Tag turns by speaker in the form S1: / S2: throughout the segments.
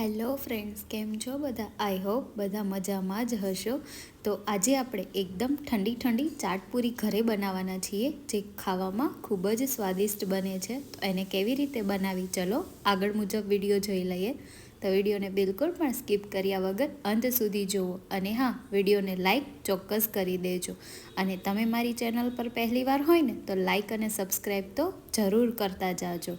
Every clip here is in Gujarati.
S1: હેલો ફ્રેન્ડ્સ, કેમ છો બધા? આઈ હોપ બધા મજામાં જ હશો. તો આજે આપણે એકદમ ઠંડી ઠંડી ચાટપુરી ઘરે બનાવવાના છીએ, જે ખાવામાં ખૂબ જ સ્વાદિષ્ટ બને છે. તો એને કેવી રીતે બનાવી? ચલો, આગળ મુજબ વીડિયો જોઈ લઈએ. તો વિડીયોને બિલકુલ પણ સ્કીપ કર્યા વગર અંત સુધી જુઓ. અને હા, વિડીયોને લાઈક ચોક્કસ કરી દેજો. અને તમે મારી ચેનલ પર પહેલીવાર હોય ને, તો લાઇક અને સબસ્ક્રાઈબ તો જરૂર કરતા જાજો.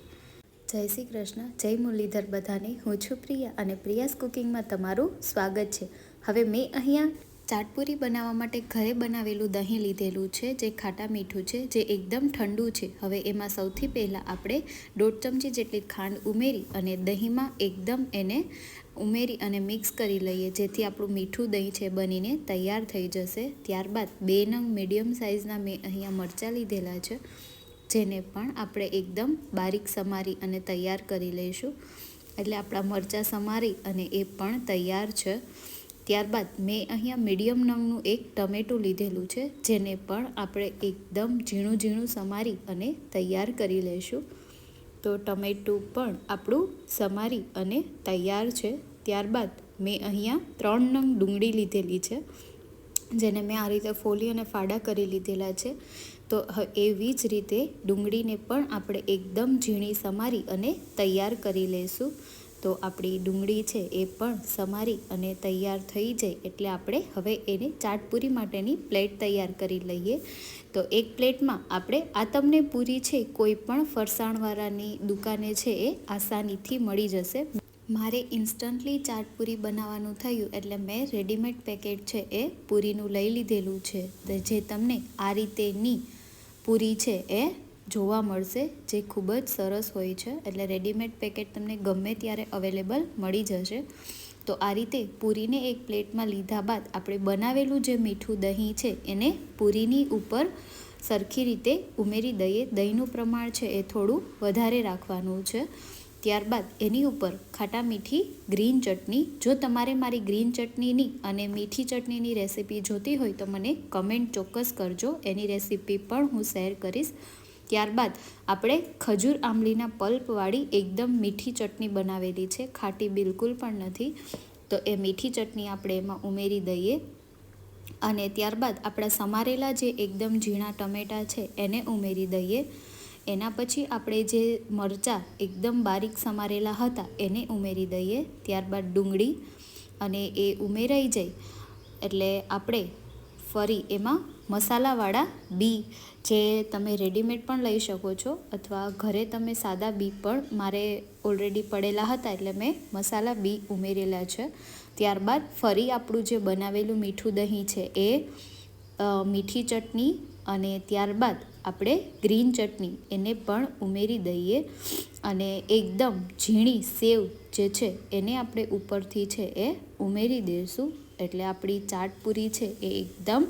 S1: જય શ્રી કૃષ્ણ. જય મુરલીધર બધાને. હું છું પ્રિયા અને પ્રિયાસ કુકિંગમાં તમારું સ્વાગત છે. હવે મેં અહીંયા ચાટપુરી બનાવવા માટે ઘરે બનાવેલું દહીં લીધેલું છે, જે ખાટા મીઠું છે, જે એકદમ ઠંડુ છે. હવે એમાં સૌથી પહેલાં આપણે દોઢ ચમચી જેટલી ખાંડ ઉમેરી અને દહીંમાં એકદમ એને ઉમેરી અને મિક્સ કરી લઈએ, જેથી આપણું મીઠું દહીં છે બનીને તૈયાર થઈ જશે. ત્યારબાદ બે નંગ મીડિયમ સાઇઝના મેં અહીંયા મરચાં લીધેલા છે. જેને પણ આપણે એકદમ બારીક સમારી અને તૈયાર કરી લઈશું. એટલે આપણા મરચાં સમારી અને એ પણ તૈયાર છે. ત્યારબાદ મેં અહીંયા મીડિયમ નંગનું એક ટમેટું લીધેલું છે, જેને પણ આપણે એકદમ ઝીણું ઝીણું સમારી અને તૈયાર કરી લઈશું. તો ટમેટું પણ આપણું સમારી અને તૈયાર છે. ત્યારબાદ મેં અહીંયા ત્રણ નંગ ડુંગળી લીધેલી છે. જેને મેં આ રીતે ફોલી અને ફાડા કરી લીધેલા છે. તો એવી જ રીતે ડુંગળીને પણ આપણે એકદમ ઝીણી સમારી અને તૈયાર કરી લઈશું તો આપણી ડુંગળી છે એ પણ સમારી અને તૈયાર થઈ જાય એટલે આપણે હવે એને ચાટપુરી માટેની પ્લેટ તૈયાર કરી લઈએ. તો એક પ્લેટમાં આપણે આ તમને પૂરી છે કોઈ પણ ફરસાણવાળાની દુકાને છે એ આસાનીથી મળી જશે. મારે ઇન્સ્ટન્ટલી ચાટપુરી બનાવવાનું થયું એટલે મેં રેડીમેડ પેકેટ છે એ પૂરીનું લઈ લીધેલું છે. જે તમને આ રીતેની પૂરી છે એ જોવા મળશે, જે ખૂબ જ સરસ હોય છે. એટલે રેડીમેડ પેકેટ તમને ગમે ત્યારે અવેલેબલ મળી જશે. તો આ રીતે પૂરીને એક પ્લેટમાં લીધા બાદ આપણે બનાવેલું જે મીઠું દહીં છે એને પૂરીની ઉપર સરખી રીતે ઉમેરી દઈએ. દહીંનું પ્રમાણ છે એ થોડું વધારે રાખવાનું છે. ત્યારબાદ એની ઉપર ખાટા મીઠી ગ્રીન ચટણી. જો તમારે મારી ગ્રીન ચટણીની અને મીઠી ચટણીની રેસીપી જોતી હોય તો મને કમેન્ટ ચોક્કસ કરજો. એની રેસીપી પણ હું શેર કરીશ. ત્યારબાદ આપણે ખજૂર આંબલીના પલ્પવાળી એકદમ મીઠી ચટણી બનાવેલી છે. ખાટી બિલકુલ પણ નથી. તો એ મીઠી ચટણી આપણે એમાં ઉમેરી દઈએ. અને ત્યારબાદ આપણા સમારેલા જે એકદમ ઝીણા ટમેટાં છે એને ઉમેરી દઈએ. એના પછી આપણે જે મરચાં એકદમ બારીક સમારેલા હતા, એને ઉમેરી દઈએ. ત્યારબાદ ડુંગળી અને એ ઉમેરાઈ જાય. એટલે આપણે ફરી એમાં મસાલાવાળા બી, જે તમે રેડીમેડ પણ લઈ શકો છો, અથવા ઘરે તમે સાદા બી પણ, મારે ઓલરેડી પડેલા હતા એટલે મેં મસાલા બી ઉમેરેલા છે. ત્યારબાદ ફરી આપણું જે બનાવેલું મીઠું દહીં છે, એ મીઠી ચટણી અને ત્યારબાદ આપણે ગ્રીન ચટણી એને પણ ઉમેરી દઈએ અને એકદમ ઝીણી સેવ જે છે એને આપણે ઉપરથી છે એ ઉમેરી દઈશું. એટલે આપણી ચાટપુરી છે એ એકદમ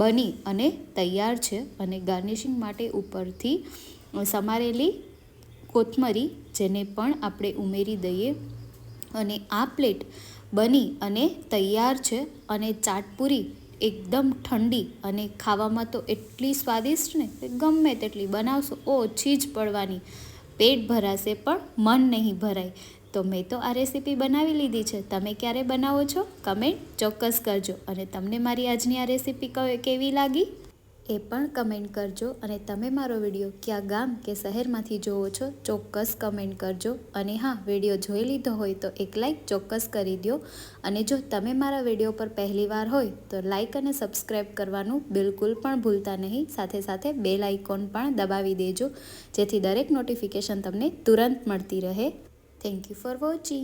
S1: બની અને તૈયાર છે અને ગાર્નિશિંગ માટે ઉપરથી સમારેલી કોથમરી જેને પણ આપણે ઉમેરી દઈએ. અને આ પ્લેટ બની અને તૈયાર છે અને ચાટપુરી એકદમ ઠંડી અને ખાવામાં તો એટલી સ્વાદિષ્ટ ને ગમે તેટલી બનાવશો ઓછી જ પડવાની. પેટ ભરાશે પણ મન નહીં ભરાય. તો મેં તો આ રેસીપી બનાવી લીધી છે. તમે ક્યારે બનાવો છો? કમેન્ટ ચોક્કસ કરજો. અને તમને મારી આજની આ રેસીપી કેવી લાગી? એ પણ કમેન્ટ કરજો અને તમે મારો વીડિયો ક્યાં ગામ કે શહેરમાંથી જોવો છો, ચોક્કસ કમેન્ટ કરજો. અને હા, વીડિયો જોઈ લીધો હોય તો એક લાઇક ચોક્કસ કરી દો અને જો તમે મારા વીડિયો પર પહેલીવાર હોય તો લાઇક અને સબસ્ક્રાઈબ કરવાનું બિલકુલ પણ ભૂલતા નહીં. સાથે સાથે બેલ આઇકોન પણ દબાવી દેજો, જેથી દરેક નોટિફિકેશન તમને તુરંત મળતી રહે. Thank you for watching